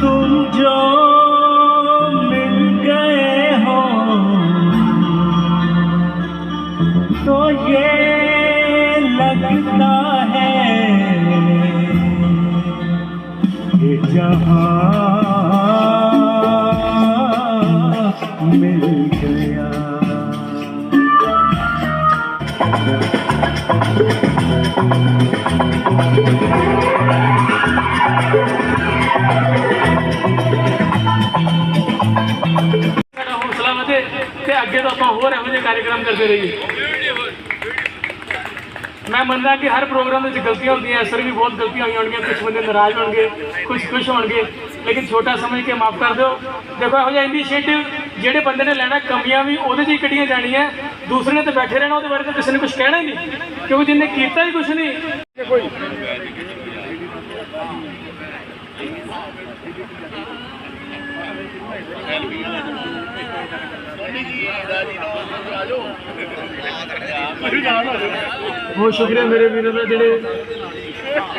तुम जो मिल गए हो तो ये लगता है कि जहां मिल गया ਸਾਡਾ ਤੇ ਅੱਗੇ ਤੋਂ ਆਪਾਂ ਹੋਰ ਇਹੋ ਜਿਹੇ ਕਾਰਜਕ੍ਰਮ ਕਰਦੇ ਰਹੀਏ। ਮੈਂ ਮੰਨਦਾ ਕਿ ਹਰ ਪ੍ਰੋਗਰਾਮ ਵਿੱਚ ਗਲਤੀਆਂ ਹੁੰਦੀਆਂ ਅਸਰ ਵੀ ਬਹੁਤ ਗਲਤੀਆਂ ਹੋਈਆਂ ਹੋਣਗੀਆਂ ਕੁਝ ਬੰਦੇ ਨਾਰਾਜ਼ ਹੋਣਗੇ ਕੁਝ ਖੁਸ਼ ਹੋਣਗੇ, ਲੇਕਿਨ ਛੋਟਾ ਸਮਝ ਕੇ ਮਾਫ ਕਰ ਦਿਓ। ਦੇਖੋ, ਇਹੋ ਜਿਹਾ ਇਨੀਸ਼ੀਏਟਿਵ ਜਿਹੜੇ ਬੰਦੇ ਨੇ ਲੈਣਾ, ਕਮੀਆਂ ਵੀ ਉਹਦੇ 'ਚ ਹੀ ਕੱਢੀਆਂ ਜਾਣੀਆਂ, ਦੂਸਰੇ ਨੇ ਤਾਂ ਬੈਠੇ ਰਹਿਣਾ, ਉਹਦੇ ਬਾਰੇ ਤਾਂ ਕਿਸੇ ਨੇ ਕੁਝ ਕਹਿਣਾ ਹੀ ਨਹੀਂ, ਕਿਉਂਕਿ ਜਿਹਨੇ ਕੀਤਾ ਹੀ ਕੁਝ ਨਹੀਂ। ਕੋਈ ਬਹੁਤ ਸ਼ੁਕਰੀਆ ਮੇਰੇ ਵੀਰਾਂ ਦਾ ਜਿਹੜੇ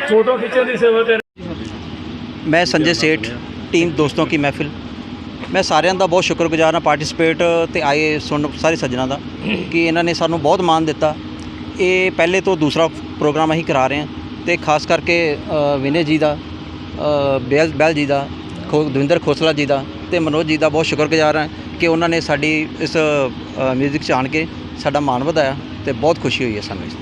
ਫੋਟੋ ਖਿੱਚਣ ਦੀ ਸੇਵਾ ਕਰ ਮੈਂ ਸੰਜੇ ਸੇਠ ਟੀਮ ਦੋਸਤੋਂ ਕੀ ਮਹਿਫਿਲ। ਮੈਂ ਸਾਰਿਆਂ ਦਾ ਬਹੁਤ ਸ਼ੁਕਰਗੁਜ਼ਾਰ ਹਾਂ ਪਾਰਟਿਸਿਪੇਟ ਤੇ ਆਏ ਸੁਣ ਸਾਰੇ ਸੱਜਣਾ ਦਾ ਕਿ ਇਹਨਾਂ ਨੇ ਸਾਨੂੰ ਬਹੁਤ ਮਾਣ ਦਿੱਤਾ। ਇਹ ਪਹਿਲੇ ਤੋਂ ਦੂਸਰਾ ਪ੍ਰੋਗਰਾਮ ਅਸੀਂ ਕਰਾ ਰਹੇ ਹਾਂ ਤੇ ਖਾਸ ਕਰਕੇ ਅ, ਵਿਨੇ ਜੀ ਦਾ ਅ, ਬੈਲ ਬੈਲ ਜੀ ਦਾ ਖੋ ਦਵਿੰਦਰ ਖੋਸਲਾ ਜੀ ਦਾ ਤੇ ਮਨੋਜ ਜੀ ਦਾ ਬਹੁਤ ਸ਼ੁਕਰਗੁਜ਼ਾਰ ਹਾਂ ਕਿ ਉਹਨਾਂ ਨੇ ਸਾਡੀ ਇਸ ਮਿਊਜ਼ਿਕ 'ਚ ਆਣ ਕੇ ਸਾਡਾ ਮਾਣ ਵਧਾਇਆ ਤੇ ਬਹੁਤ ਖੁਸ਼ੀ ਹੋਈ ਹੈ ਸਾਨੂੰ ਇਸ